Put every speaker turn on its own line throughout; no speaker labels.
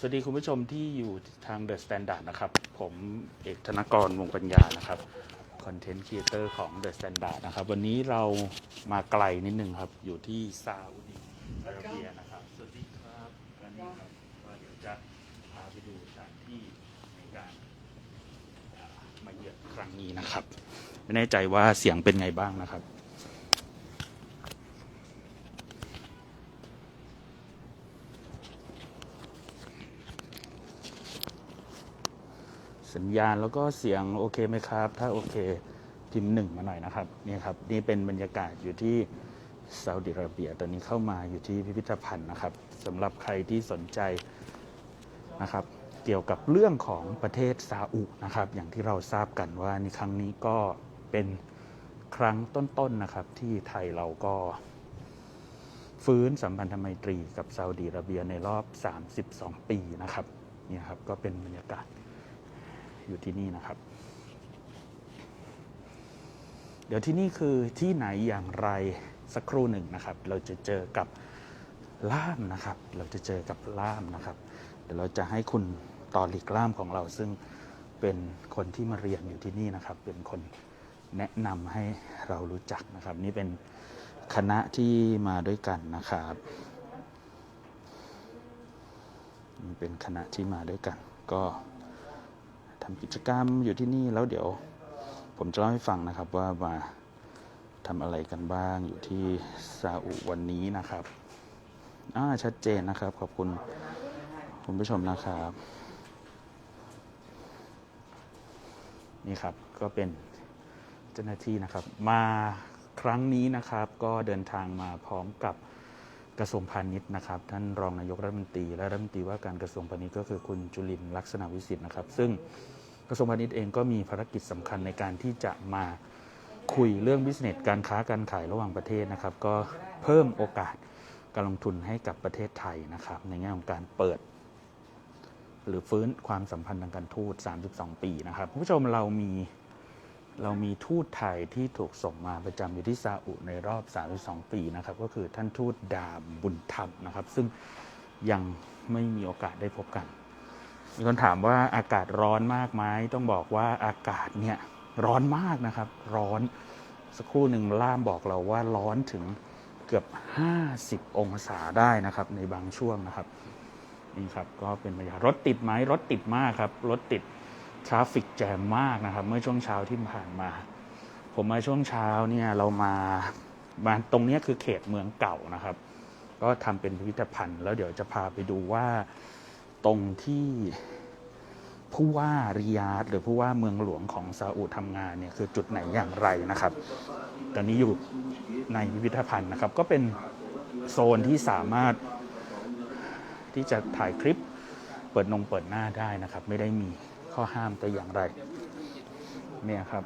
สวัสดีคุณผู้ชมที่อยู่ทางเดอะสแตนดาร์ดนะครับ ผมเอกธนกรวงปัญญานะครับคอนเทนต์ครีเอเตอร์ของเดอะสแตนดาร์ดนะครับ วันนี้เรามาไกลนิดนึงครับ อยู่ที่ซาอุดิอาระเบียนะครับ สวัสดีครับอันนี้ครับก็เดี๋ยวจะพาไปดูสถานที่ในการมาเยือนครั้งนี้นะครับ ไม่แน่ใจว่าเสียงเป็นไงบ้างนะครับ สัญญาณแล้วก็เสียงโอเคไหมครับ ถ้าโอเคพิมพ์หนึ่งมาหน่อยนะครับนี่ครับนี่เป็นบรรยากาศอยู่ที่ซาอุดิอาระเบียตอนนี้เข้ามาอยู่ที่พิพิธภัณฑ์นะครับสำหรับใครที่สนใจนะครับ เกี่ยวกับเรื่องของประเทศซาอุนะครับ อย่างที่เราทราบกันว่าในครั้งนี้ก็เป็นครั้งต้นๆนะครับ ที่ไทยเราก็ ฟื้นสัมพันธไมตรีกับซาอุดิอาระเบียในรอบ 32 ปีนะครับนี่ครับก็เป็นบรรยากาศ อยู่ที่นี่นะครับ เดี๋ยวที่นี่คือที่ไหนอย่างไรสักครู่หนึ่งนะครับ เราจะเจอกับล่ามนะครับ เราจะเจอกับล่ามนะครับ เดี๋ยวเราจะให้คุณต่อหลีกล่ามของเราซึ่งเป็นคนที่มาเรียนอยู่ที่นี่นะครับ เป็นคนแนะนำให้เรารู้จักนะครับ นี่เป็นคณะที่มาด้วยกันนะครับนี่เป็นคณะที่มาด้วยกันก็ ทำกิจกรรมอยู่ที่นี่แล้วเดี๋ยว ผมจะเล่าให้ฟังนะครับว่ามาทำอะไรกันบ้างอยู่ที่ซาอุวันนี้นะครับอ่าชัดเจนนะครับ ขอบคุณคุณผู้ชมนะครับ นี่ครับก็เป็นเจ้าหน้าที่นะครับ มาครั้งนี้นะครับก็เดินทางมาพร้อมกับกระทรวงพาณิชย์นะครับ ท่านรองนายกรัฐมนตรีและรัฐมนตรีว่าการกระทรวงพาณิชย์ก็คือคุณจุลินลักษณะวิสิทธิ์นะครับ ซึ่ง กระทรวงพาณิชย์เองก็มีภารกิจสำคัญในการที่จะมาคุยเรื่องบิสเนสการค้าการขายระหว่างประเทศนะครับ ก็เพิ่มโอกาสการลงทุนให้กับประเทศไทยนะครับ ในแง่ของการเปิด หรือฟื้นความสัมพันธ์ทางการทูต 32 ปีนะครับคุณผู้ชมเรามีเรามีทูตไทยที่ถูกส่งมาประจำอยู่ที่ซาอุในรอบ 32 ปีนะครับ ก็คือท่านทูตดาบุญธรรมนะครับ ซึ่งยังไม่มีโอกาสได้พบกัน มีคนถามว่าอากาศร้อนมากไหมต้องบอกว่าอากาศเนี่ยร้อนมากนะครับ ร้อนสักครู่หนึ่งล่ามบอกเราว่าร้อนถึงเกือบ 50 องศาได้นะครับ ในบางช่วงนะครับนี่ครับก็เป็นบรรยากาศรถติดไหมรถติดมากครับ รถติดทราฟิกแจมมากนะครับ เมื่อช่วงเช้าที่ผ่านมา ผมมาช่วงเช้าเนี่ยเรามามาตรงนี้คือเขตเมืองเก่านะครับ ก็ทำเป็นพิพิธภัณฑ์ แล้วเดี๋ยวจะพาไปดูว่า ตรงที่ผู้ว่าริยาดหรือผู้ว่าเมืองหลวงของซาอุทำงานเนี่ยคือจุดไหนอย่างไรนะครับ ตอนนี้อยู่ในพิพิธภัณฑ์นะครับ ก็เป็นโซนที่สามารถที่จะถ่ายคลิปเปิดนงเปิดหน้าได้นะครับ ไม่ได้มีข้อห้ามแต่อย่างไร เนี่ยครับ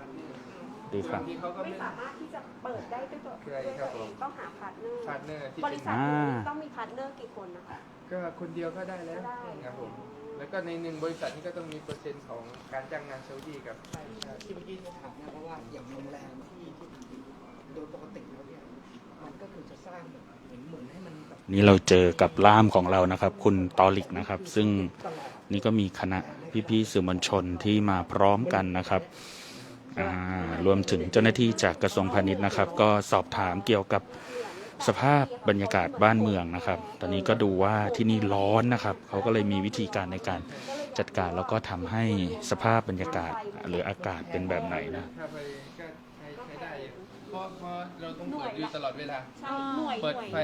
ดีครับ
ที่เขาก็
ไม่
ไม่
สามารถที่จะเปิดได้ด้วยตัว
ใช่
ด้วย
ครั
ตั
บ
วเอง
ผม
ต้องหาพาร์ทเนอร์
พาร์ทเนอร์ที่
บ
เป็
ริ
น
ษัท
อ่า
นี้ต้องมีพาร์ทเนอร์กี่คนนะคะ
ก็คนเดียวก็ได้แล้ว
ก็ได้
ครับผมแล้วก็ในหนึ่งบริษัทนี้ก็ต้องมีเปอร์เซ็นต์ของการจ้างงานซาอุดีกับ
ใช่ใช่ที่เมื่อกี้ที่ถามเนี่ยเพราะว่าอย่างโรงแรมที่ที่โดยปกติแล้วเนี่ยมันก็คือจะสร้างแบบเหมือนเหมือนให้มันแบบ
นี่เราเจอกับล่ามของเรานะครับ คุณตอลิกนะครับ ซึ่ง
ตลอด
นี่ก็มีคณะพี่ๆสื่อมวลชนที่มาพร้อมกันนะครับอ่ารวมถึงเจ้าหน้าที่จากกระทรวงพาณิชย์นะครับ ก็สอบถามเกี่ยวกับ สภาพบรรยากาศบ้านเมืองนะครับ ตอนนี้ก็ดูว่าที่นี่ร้อนนะครับ เขาก็เลยมีวิธีการในการจัดการแล้วก็ทำให้สภาพบรรยากาศหรืออากาศเป็นแบบไหนนะ
ค่าไฟก็ใช้ใช้ได้อยู่เพราะเพราะเราต้องเปิดอยู่ตลอดเวลา
ใช่หน่วยห
เปิด
น่วย
ไฟ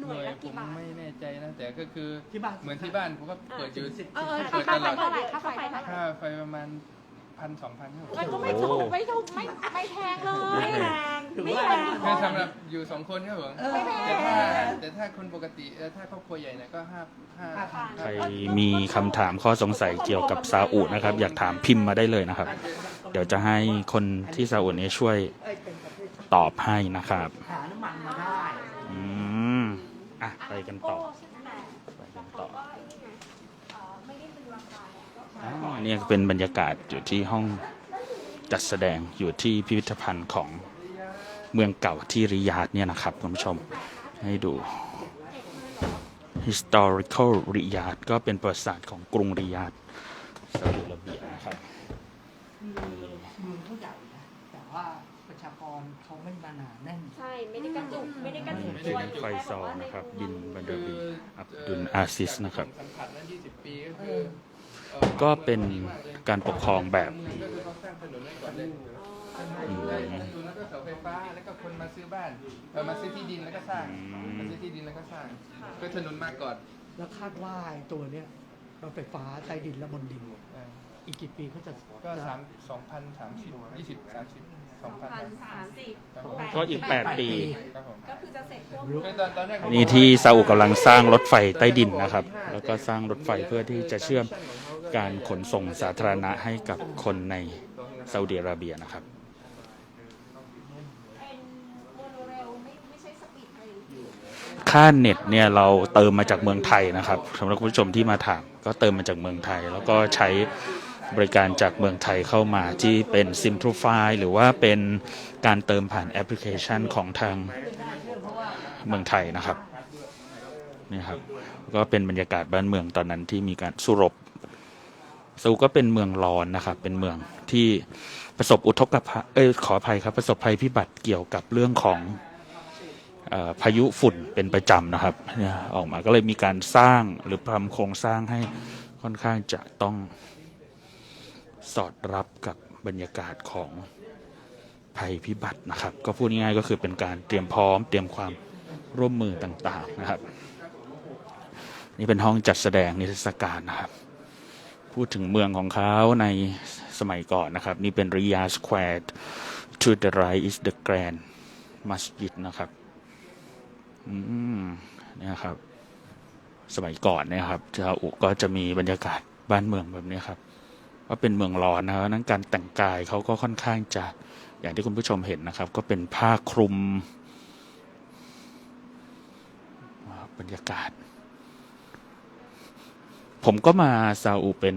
หน่วยละ
ผ
กี่
ม
บาท
ไม่แน่ใจนะแต่ก็คือ
ที่บ้าน
เหมือนที่บ้านผมก็เปิดอยู่
สิบ
เออเออ
เปิ
ค่า
ด
ไฟ
ตลอด
เท่าไหร่ค่าไฟเท่าไหร่
ค่าไฟประมาณ พันสองพันครับ
มันก็ไม่ถูกไม่ถูกไม่ไม่แพงเลย ไม่แพงไม่แพง
แค่สำหรับอยู่สองคนครับผม
ไม่แพ
แต่ถ้างแต่ถ้าคนปกติเอ่อถ้าครอบครัวใหญ่หน่อยก็ห้าห้า
ใครมีคำถามข้อสงสัยเกี่ยวกับซาอุนะครับ อยากถามพิมพ์มาได้เลยนะครับ เดี๋ยวจะให้คนที่ซาอุนี้ช่วย
เอ้ยเป็นประเภท
ตอบให้นะครับ
หาน้ำมันมาได้
อืมอะไปกันต่อ
ใช่
นี่ยเป็นบรรยากาศอยู่ที่ห้องจัดแสดงอยู่ที่พิพิธภัณฑ์ของเมืองเก่าที่ริยาดเนี่ยนะครับคุณผู้ชมให้ดูใ historical ริยาดก็เป็นประวัติศาสตร์ของกรุงริยาดซาอุดิอาระเบียนะครับ
คือเมืองเขาใหญ่นะแต่ว่าประชากรเขาไม่มาหนาแน่น
ใช่ ไม่ได้กระจุกไม่ได้กระจุก
นี่
ตัว
เป็น
อยู่
ไฟ
แค่
ซ
แบบ
อ
ว่าใน
นะครับ
เมื
บิ
อง
นบัน
คื
ดา
อ
บินอับ
เอ่อ
ดุลอาซิสนะครับ
สัมผัสนั้น20 ปีก็คือเอ่อ
ก็เป็นการปกครองแบบ
เมืองก็คือเขาสร้างถนนไว้ก่อนเลย
อืม
ได้ถนนแล้วก็เสาไฟฟ้าแล้วก็คนมาซื้อบ้านเออมาซื้อที่ดินแล้วก็สร้าง
อืม
มาซื้อที่ดินแล้วก็สร้างก็ถนนมาก่อน
แล้วคาดว่าไอ้ตัวเนี้ยรถไฟฟ้าใต้ดินและบนดิน
เออ
อีกกี่ปีเขาจะ
ก็สามสองพันสามสิบยี่สิบสามสิบสองพัน
พันสามสิบ
ก็อีก 8 ปี
ครับผม
ก็คือจะเสร็จพวก
คือตอนตอนแรก
นี่ที่ซาอุกำลังสร้างรถไฟใต้ดินนะครับ แล้วก็สร้างรถไฟเพื่อที่จะเชื่อม การขนส่งสาธารณะให้กับคนในซาอุดิอาระเบียนะครับ
เป็นโมโนเรลไม่ไม่ใช่สปีดเรล
ค่าเน็ตเนี่ยเราเติมมาจากเมืองไทยนะครับสำหรับคุณผู้ชมที่มาถามก็เติมมาจากเมืองไทย แล้วก็ใช้บริการจากเมืองไทยเข้ามาที่เป็น Simplify หรือว่าเป็นการเติมผ่านแอปพลิเคชันของทางเมืองไทยนะครับนี่ครับ ก็เป็นบรรยากาศบ้านเมืองตอนนั้นที่มีการสู้รบ ซูก็เป็นเมืองร้อนนะครับเป็นเมืองที่ประสบอุทกภัยเอ้ยขออภัยครับ ประสบภัยพิบัติเกี่ยวกับเรื่องของอพายุฝุ่นเป็นประจำนะครับออกมาก็เลยมีการสร้างหรือทำโครงสร้างให้ค่อนข้างจะต้องสอดรับกับบรรยากาศของภัยพิบัตินะครับ ก็พูดง่ายๆก็คือเป็นการเตรียมพร้อม เตรียมความร่วมมือต่างๆนะครับ นี่เป็นห้องจัดแสดงนิทรรศการนะครับ พูดถึงเมืองของเขาในสมัยก่อนนะครับ นี่เป็นริยาสแควร์ to the right is the grand masjid นะครับอืมนี่ครับ สมัยก่อนนี่ยครับชาวอุก็จะมีบรรยากาศบ้านเมืองแบบนี้ครับว่าเป็นเมืองร้อนนะครับนั้นการแต่งกายเขาก็ค่อนข้างจะอย่างที่คุณผู้ชมเห็นนะครับ ก็เป็นผ้าคลุมบรรยากาศ ผมก็มาซาอุเป็น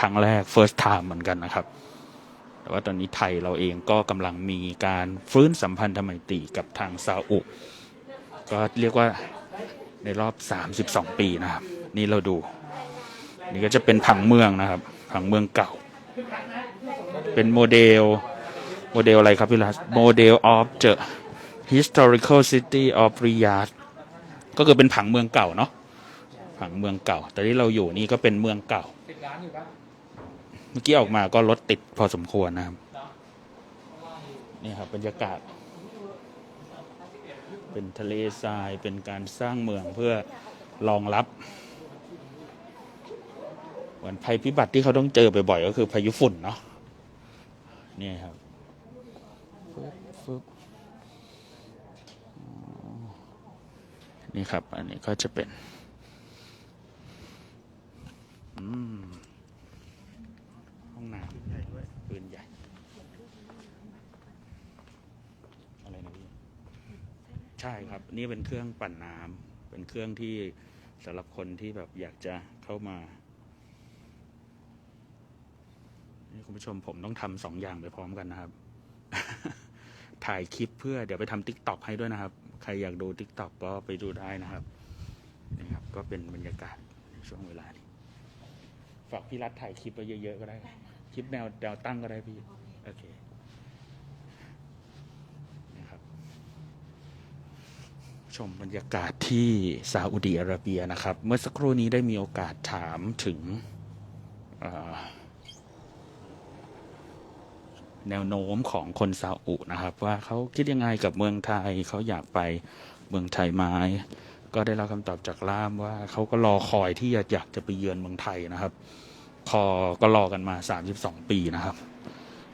ครั้งแรก first time เหมือนกันนะครับ แต่ว่าตอนนี้ไทยเราเองก็กำลังมีการฟื้นสัมพันธไมตรีกับทางซาอุ ก็เรียกว่าในรอบ 32 ปีนะครับ นี่เราดู นี่ก็จะเป็นผังเมืองนะครับ ผังเมืองเก่า เป็นโมเดล โมเดลอะไรครับพี่รัสโมเดล of the historical city of Riyadh ก็คือเป็นผังเมืองเก่าเนาะ ผังเมืองเก่าแต่ที่เราอยู่นี่ก็เป็นเมืองเก่า
สิบล้านอยู่ปะ
เมื่อกี้ออกมาก็รถติดพอสมควรนะครับ นี่ครับบรรยากาศ เป็นทะเลทราย เป็นการสร้างเมืองเพื่อรองรับเหมือนภัยพิบัติที่เขาต้องเจอบ่อยๆก็คือพายุฝุ่นเนาะ นี่ครับฟึบฟึบอ๋อนี่ครับ อันนี้ก็จะเป็นอืม ห้องน้ำใหญ่ด้วยปืนใหญ่ อะไรนะพี่ ใช่ครับ นี่เป็นเครื่องปั่นน้ำเป็นเครื่องที่สำหรับคนที่แบบอยากจะเข้ามานี่คุณผู้ชมผมต้องทำสองอย่างไปพร้อมกันนะครับ ถ่ายคลิปเพื่อเดี๋ยวไปทำติ๊กต็อกให้ด้วยนะครับ ใครอยากดูติ๊กต็อกก็ไปดูได้นะครับนี่ครับ ก็เป็นบรรยากาศในช่วงเวลานี้ ฝากพี่รัฐถ่ายคลิปไว้เยอะๆก็ได้ คลิปแนวแนวตั้งก็ได้พี่ โอเคนะครับ ชมบรรยากาศที่ซาอุดีอาระเบียนะครับ เมื่อสักครู่นี้ได้มีโอกาสถามถึงเอ่อแนวโน้มของคนซาอุนะครับ ว่าเขาคิดยังไงกับเมืองไทยเขาอยากไปเมืองไทยไหม ก็ได้รับคำตอบจากล่ามว่าเขาก็รอคอยที่จะอยากจะไปเยือนเมืองไทยนะครับพอก็รอกันมา 32 ปีนะครับ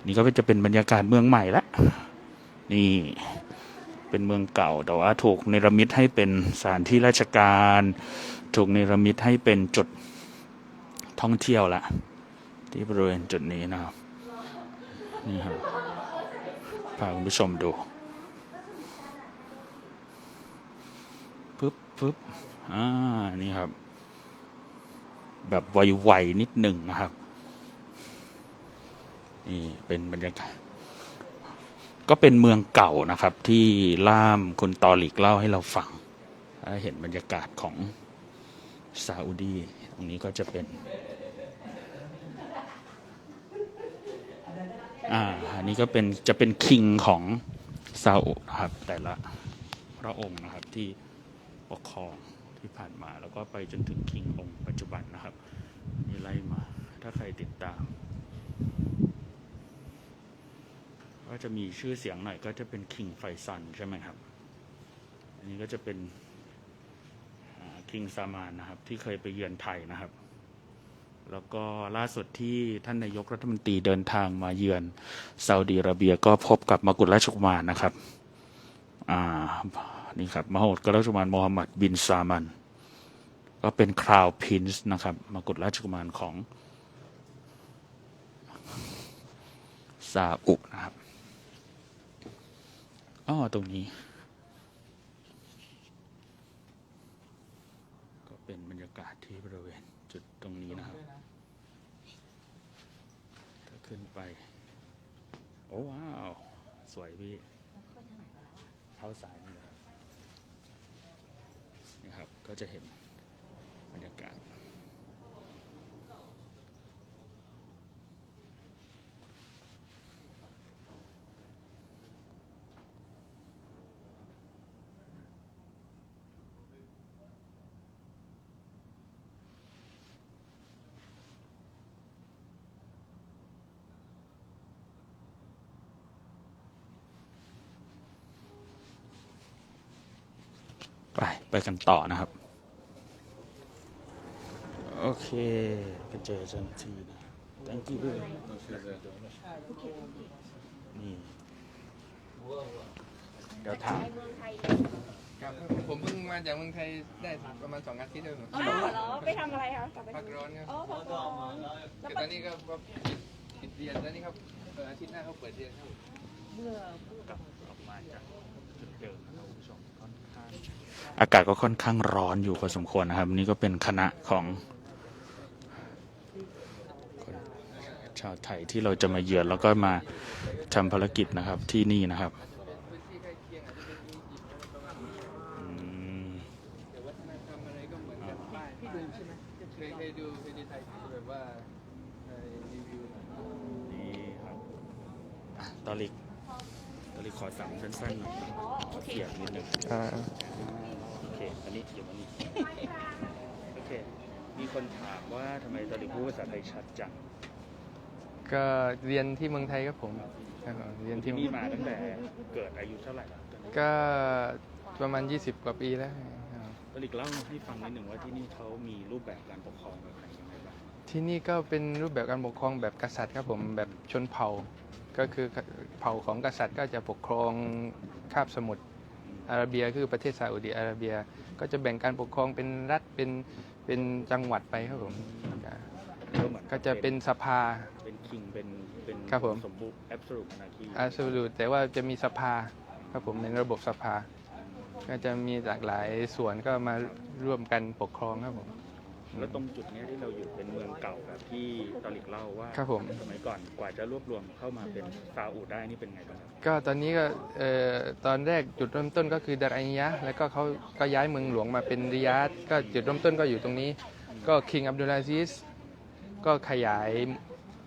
นี่ก็จะเป็นบรรยากาศเมืองใหม่ละนี่เป็นเมืองเก่าแต่ว่าถูกเนรมิตให้เป็นสถานที่ราชการ ถูกเนรมิตให้เป็นจุดท่องเที่ยวละที่บริเวณจุดนี้นะครับนี่ครับพาคุณผู้ชมดู ปึ๊บอ่านี่ครับ แบบไวๆนิดหนึ่งนะครับ นี่เป็นบรรยากาศก็เป็นเมืองเก่านะครับ ที่ล่ามคุณตอหลิกเล่าให้เราฟังเห็นบรรยากาศของซาอุดีตรงนี้ก็จะเป็น อ่า อันนี้ก็เป็นจะเป็นคิงของซาอุครับ แต่ละพระองค์นะครับที่ ปกครองที่ผ่านมาแล้วก็ไปจนถึงคิงองค์ปัจจุบันนะครับนี่ไล่มา ถ้าใครติดตาม ก็จะมีชื่อเสียงหน่อยก็จะเป็นคิงไฟซันใช่ไหมครับ อันนี้ก็จะเป็นคิงซามานนะครับ ที่เคยไปเยือนไทยนะครับ แล้วก็ล่าสุดที่ท่านนายกรัฐมนตรีเดินทางมาเยือนซาอุดีอาระเบียก็พบกับมกุฎราชกุมารนะครับอ่า นี่ครับมโหดกราชกุมารโมฮัมหมัดบินซามัน ก็เป็นคราวพินส์นะครับมกุฎราชกุมารของซาอุนะครับอ๋อตรงนี้ ก็เป็นบรรยากาศที่บริเวณจุดตรงนี้นะครับ ถ้าขึ้นไป โอ้ว้าว สวยพี่ เท้าสายนี่ นะครับนี่ครับ ก็จะเห็นบรรยากาศ ไปไปกันต่อนะครับ โอเคไปเจอเจันทีนะ thank you นี่เดี๋ยวถาม
ในเมืองไทย
ครับผมเพิ่งมาจากเมืองไทยได้ประมาณสองอาทิตย์เอง
อ๋อเหรอ ไปทำอะไรคะกลับไป
พักร้อนครับ
อ๋อพักร้อนแล้ว
แต่ตอนนี้ก็ก็ปิดเรียนแล้วนี่ครับเอ่ออาทิตย์หน้าเขาเปิดเรียนครับ
กลับออกมาจาก อากาศก็ค่อนข้างร้อนอยู่พอสมควรนะครับ นี่ก็เป็นคณะของ ชาวไทยที่เราจะมาเยือนแล้วก็มาทำภารกิจนะครับที่นี่นะครับ
ตอ
ลิกตอลิกขอสั่งสั้นๆ
เขี
ยงนิดนึง
อ่า
โอเคอันนี้อยู่ตรงนี้ โอเค มีคนถามว่าทำไมตอลิกพูดภาษาไทยชัดจัง
ก็เรียนที่เมืองไทยครับผมครับผมเรียนที่
ที่นี่มาตั้งแต่เกิดอายุเท่าไหร่แล้วตอนนี้
ก็ประมาณ 20 กว่าปีแล้วครับ
ตอลิกเล่าให้ฟังนิดหนึ่งว่าที่นี่เขามีรูปแบบการปกครองแบบไหนยังไงบ้าง
ที่นี่ก็เป็นรูปแบบการปกครองแบบกษัตริย์ครับผมแบบชนเผ่า ก็คือเผ่าของกษัตริย์ก็จะปกครองคาบสมุทร อาระเบียคือประเทศซาอุดิอาระเบีย ก็จะแบ่งการปกครองเป็นรัฐเป็นเป็นจังหวัดไปครับผมอ่า
ก็เหมือน
ก็จะเป็นสภา
เป็นคิงเป็นเป็น
ครับผม
สมบูรณ์แอบสูตนาคี
อาสูรูแต่ว่าจะมีสภาครับผมในระบบสภา ก็จะมีหลากหลายส่วนก็มาร่วมกันปกครองครับผม
แล้วตรงจุดเนี้ยที่เราอยู่เป็นเมืองเก่าแบบที่ตอลิกเล่าว่า
ครับผม
สมัยก่อนกว่าจะรวบรวมเข้ามาเป็นซาอุได้นี่เป็นไงบ้างครับ
ก็ตอนนี้ก็เอ่อตอนแรกจุดเริ่มต้นก็คือดารายยะห์แล้วก็เขาก็ย้ายเมืองหลวงมาเป็นริยาดก็จุดเริ่มต้นก็อยู่ตรงนี้ ก็คิงอับดุลอาซิสก็ขยาย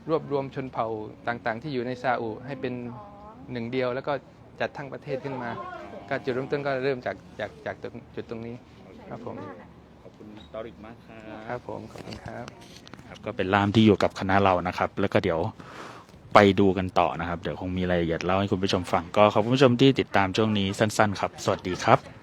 รวบรวมชนเผ่าต่างๆ ที่อยู่ในซาอุให้เป็นหนึ่งเดียว แล้วก็จัดทั้งประเทศขึ้นมา ก็จุดเริ่มต้นก็เริ่มจากจากจากตรงจุดตรงนี้ครับผม
ขอบคุณ ตอริกมากครั
ครับบผมขอบคุณครับ
ครับ ก็เป็นล่ามที่อยู่กับคณะเรานะครับ แล้วก็เดี๋ยวไปดูกันต่อนะครับ เดี๋ยวคงมีรายละเอียดเล่าให้คุณผู้ชมฟัง ก็ขอบคุณผู้ชมที่ติดตามช่วงนี้สั้น ๆ ครับ สวัสดีครับ